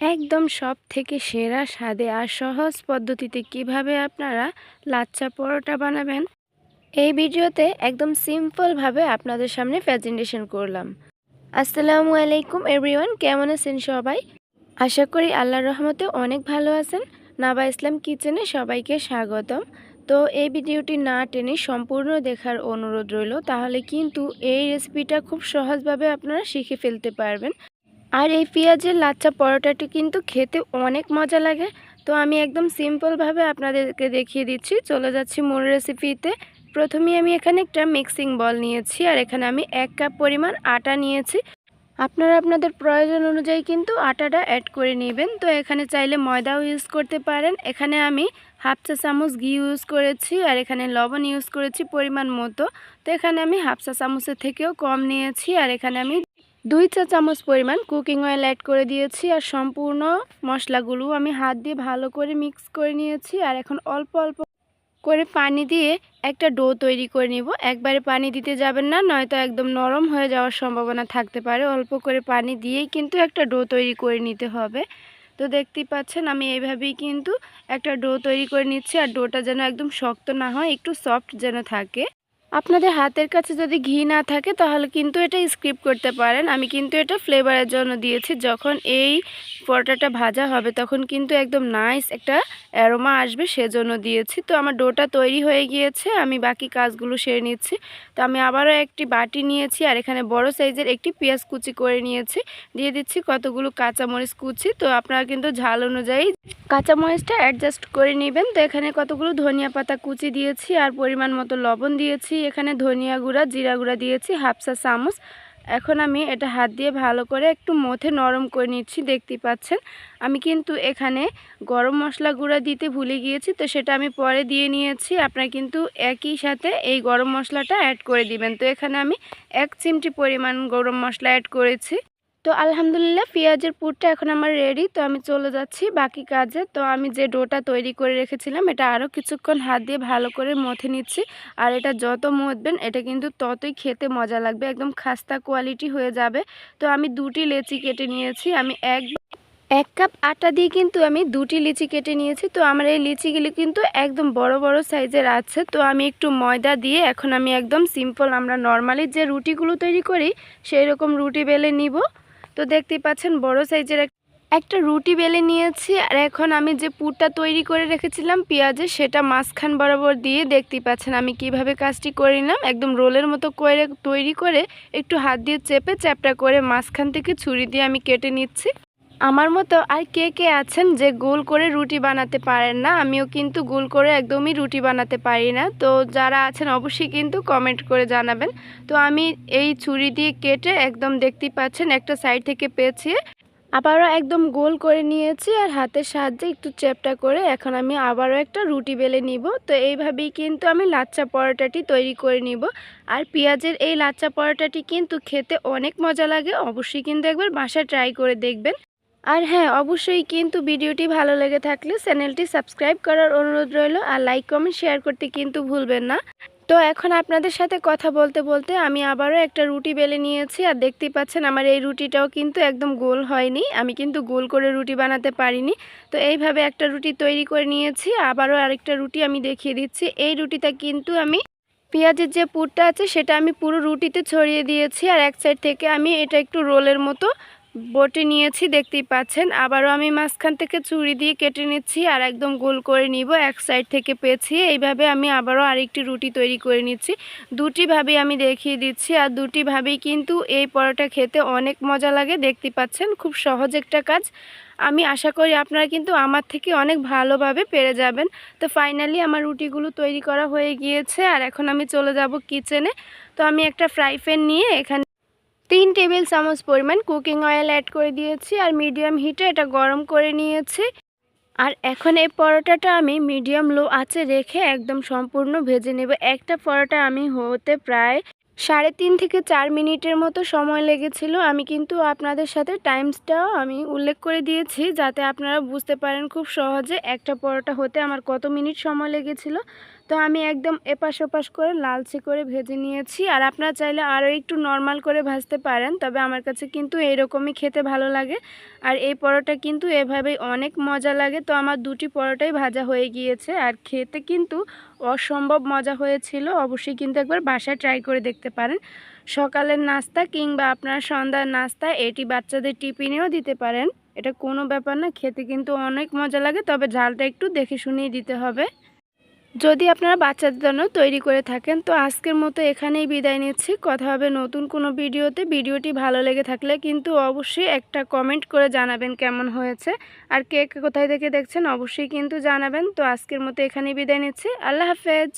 একদম সব থেকে সেরা স্বাদে আর সহজ পদ্ধতিতে কীভাবে আপনারা লাচ্চা পরোটা বানাবেন? এই ভিডিওতে একদম সিম্পলভাবে আপনাদের সামনে প্রেজেন্টেশন করলাম। আসসালামু আলাইকুম এভরিওয়ান, কেমন আছেন সবাই? আশা করি আল্লাহর রহমতে অনেক ভালো আছেন। নাবা ইসলাম কিচেনে সবাইকে স্বাগতম। তো এই ভিডিওটি না টেনে সম্পূর্ণ দেখার অনুরোধ রইল, তাহলে কিন্তু এই রেসিপিটা খুব সহজভাবে আপনারা শিখে ফেলতে পারবেন। আর এই পেঁয়াজের লাচ্চা পরোটাটি কিন্তু খেতে অনেক মজা লাগে। তো আমি একদম সিম্পলভাবে আপনাদেরকে দেখিয়ে দিচ্ছি। চলে যাচ্ছি মূল রেসিপিতে। প্রথমে আমি এখানে একটা মিক্সিং বল নিয়েছি আর এখানে আমি এক কাপ পরিমাণ আটা নিয়েছি। আপনারা আপনাদের প্রয়োজন অনুযায়ী কিন্তু আটাটা অ্যাড করে নেবেন। তো এখানে চাইলে ময়দাও ইউজ করতে পারেন। এখানে আমি হাফ চা চামচ ঘি ইউজ করেছি আর এখানে লবণ ইউজ করেছি পরিমাণ মতো। তো এখানে আমি হাফ চা চামচের থেকেও কম নিয়েছি আর এখানে আমি দুই চা চামচ পরিমাণ কুকিং অয়েল অ্যাড করে দিয়েছি আর সম্পূর্ণ মশলাগুলো আমি হাত দিয়ে ভালো করে মিক্স করে নিয়েছি আর এখন অল্প অল্প করে পানি দিয়ে একটা ডো তৈরি করে নিব। একবারে পানি দিতে যাবেন না, নয়তো একদম নরম হয়ে যাওয়ার সম্ভাবনা থাকতে পারে। অল্প করে পানি দিয়েই কিন্তু একটা ডো তৈরি করে নিতে হবে। তো দেখতেই পাচ্ছেন আমি এইভাবেই কিন্তু একটা ডো তৈরি করে নিচ্ছি আর ডোটা যেন একদম শক্ত না হয়, একটু সফট যেন থাকে। আপনাদের হাতের কাছে যদি ঘি না থাকে, তাহলে কিন্তু এটা স্কিপ করতে পারেন। আমি কিন্তু এটা ফ্লেভারের জন্য দিয়েছি। যখন এই পরোটাটা ভাজা হবে, তখন কিন্তু একদম নাইস একটা অ্যারোমা আসবে, সেজন্য দিয়েছি। তো আমার ডোটা তৈরি হয়ে গিয়েছে, আমি বাকি কাজগুলো সেরে নিচ্ছি। তো আমি আবারও একটি বাটি নিয়েছি, আর এখানে বড় সাইজের একটি পেঁয়াজ কুচি করে নিয়েছি। দিয়ে দিচ্ছি কতগুলো কাঁচামরিচ কুচি। তো আপনারা কিন্তু ঝাল অনুযায়ী কাঁচামরিচটা অ্যাডজাস্ট করে নেবেন। তো এখানে কতগুলো ধনিয়া পাতা কুচি দিয়েছি, আর পরিমাণ মতো লবণ দিয়েছি। এখানে ধনিয়া গুঁড়া, জিরা গুঁড়া দিয়েছি, হাফ চা চামচ। এখন আমি এটা হাত দিয়ে ভালো করে একটু মথে নরম করে নিচ্ছি দেখতে পাচ্ছেন। আমি কিন্তু এখানে গরম মশলা গুঁড়া দিতে ভুলে গিয়েছি, তো সেটা আমি পরে দিয়ে নিয়েছি। আপনারা কিন্তু একই সাথে এই গরম মশলাটা অ্যাড করে দিবেন। তো এখানে আমি এক চিমটি পরিমাণ গরম মশলা অ্যাড করেছি। তো আলহামদুলিল্লাহ পেঁয়াজের পুরটা এখন আমার রেডি তো আমি চলে যাচ্ছি বাকি কাজে। তো আমি যে ডোটা তৈরি করে রেখেছিলাম, এটা আরও কিছুক্ষণ হাত দিয়ে ভালো করে মথে নিচ্ছি। আর এটা যত মথবেন এটা কিন্তু ততই খেতে মজা লাগবে, একদম খাস্তা কোয়ালিটি হয়ে যাবে। তো আমি দুটি লেচি কেটে নিয়েছি, আমি এক এক কাপ আটা দিয়ে কিন্তু আমি দুটি লিচি কেটে নিয়েছি। তো আমার এই লিচিগুলি কিন্তু একদম বড় বড় সাইজের আছে। তো আমি একটু ময়দা দিয়ে এখন আমি একদম সিম্পল আমরা নর্মালি যে রুটিগুলো তৈরি করি সেই রকম রুটি বেলে নিব। তো দেখতেই পাচ্ছেন বড় সাইজের একটা রুটি বেলে নিয়েছি আর এখন আমি যে পুরটা তৈরি করে রেখেছিলাম পেঁয়াজে সেটা মাঝখান বরাবর দিয়ে দেখতেই পাচ্ছেন আমি কীভাবে কাজটি করে নিলাম। একদম রোলের মতো করে তৈরি করে একটু হাত দিয়ে চেপে চ্যাপটা করে মাঝখান থেকে ছুরি দিয়ে আমি কেটে নিচ্ছি। আমার মতো আর কে কে আছেন যে গোল করে রুটি বানাতে পারেন না? আমিও কিন্তু গোল করে একদমই রুটি বানাতে পারি না। তো যারা আছেন অবশ্যই কিন্তু কমেন্ট করে জানাবেন। তো আমি এই ছুরি দিয়ে কেটে একদম দেখতেই পাচ্ছেন একটা সাইড থেকে পেঁচিয়ে আবারও একদম গোল করে নিয়েছি আর হাতের সাহায্যে একটু চেপটা করে এখন আমি আবারও একটা রুটি বেলে নিব। তো এইভাবেই কিন্তু আমি লাচ্চা পরোটাটি তৈরি করে নিব। আর পেঁয়াজের এই লাচ্চা পরোটাটি কিন্তু খেতে অনেক মজা লাগে। অবশ্যই কিন্তু একবার বাসায় ট্রাই করে দেখবেন। আর হ্যাঁ অবশ্যই কিন্তু ভিডিওটি ভালো লেগে থাকলে চ্যানেলটি সাবস্ক্রাইব করার অনুরোধ রইল আর লাইক, কমেন্ট, শেয়ার করতে কিন্তু ভুলবেন না। তো এখন আপনাদের সাথে কথা বলতে বলতে আমি আবারও একটা রুটি বেলে নিয়েছি আর দেখতেই পাচ্ছেন আমার এই রুটিটাও কিন্তু একদম গোল হয়নি। আমি কিন্তু গোল করে রুটি বানাতে পারিনি। তো এইভাবে একটা রুটি তৈরি করে নিয়েছি। আবারও আরেকটা রুটি আমি দেখিয়ে দিচ্ছি। এই রুটিটা কিন্তু আমি পেঁয়াজের যে পুরটা আছে সেটা আমি পুরো রুটিতে ছড়িয়ে দিয়েছি আর এক সাইড থেকে আমি এটা একটু রোলের মতো বটে নিয়েছি, দেখতেই পাচ্ছেন। আবারও আমি মাঝখান থেকে চুড়ি দিয়ে কেটে নিচ্ছি আর একদম গোল করে নিব, এক সাইড থেকে পেঁচিয়ে। এইভাবে আমি আবারও আরেকটি রুটি তৈরি করে নিচ্ছি। দুটিভাবেই আমি দেখিয়ে দিচ্ছি আর দুটিভাবেই কিন্তু এই পরোটা খেতে অনেক মজা লাগে, দেখতে পাচ্ছেন? খুব সহজ একটা কাজ। আমি আশা করি আপনারা কিন্তু আমার থেকে অনেক ভালোভাবে পেরে যাবেন। তো ফাইনালি আমার রুটিগুলো তৈরি করা হয়ে গিয়েছে আর এখন আমি চলে যাব কিচেনে। তো আমি একটা ফ্রাই প্যান নিয়ে এখানে তিন টেবিল চামচ পরিমাণ কুকিং অয়েল অ্যাড করে দিয়েছি আর মিডিয়াম হিটে এটা গরম করে নিয়েছি। আর এখন এই পরোটাটা আমি মিডিয়াম লো আঁচে রেখে একদম সম্পূর্ণ ভেজে নেব। একটা পরোটা আমি হতে প্রায় সাড়ে তিন থেকে চার মিনিটের মতো সময় লেগেছিল। আমি কিন্তু আপনাদের সাথে টাইমসটাও আমি উল্লেখ করে দিয়েছি যাতে আপনারা বুঝতে পারেন খুব সহজে একটা পরোটা হতে আমার কত মিনিট সময় লেগেছিল। তো আমি একদম এপাশ ওপাশ করে লালচে করে ভেজে নিয়েছি। আর আপনারা চাইলে আরও একটু নর্মাল করে ভাজতে পারেন, তবে আমার কাছে কিন্তু এরকমই খেতে ভালো লাগে। আর এই পরোটা কিন্তু এভাবেই অনেক মজা লাগে। তো আমার দুটি পরোটাই ভাজা হয়ে গিয়েছে। আর খেতে কিন্তু অসম্ভব মজা হয়েছিল। অবশ্যই কিন্তু একবার বাসায় ট্রাই করে দেখতে পারেন। সকালের নাস্তা কিংবা আপনার সন্ধ্যার নাস্তা, এটি বাচ্চাদের টিফিনেও দিতে পারেন। এটা কোনো ব্যাপার না, খেতে কিন্তু অনেক মজা লাগে, তবে ঝালটা একটু দেখে শুনেই দিতে হবে। যদি আপনারা বাচ্চাদের জন্য তৈরি করে থাকেন, তো আজকের মতো এখানেই বিদায় নিচ্ছি। কথা হবে নতুন কোনো ভিডিওতে। ভিডিওটি ভালো লেগে থাকলে কিন্তু অবশ্যই একটা কমেন্ট করে জানাবেন কেমন হয়েছে। আর কে কোথায় থেকে দেখছেন অবশ্যই কিন্তু জানাবেন। তো আজকের মতো এখানেই বিদায় নিচ্ছি। আল্লাহ হাফেজ।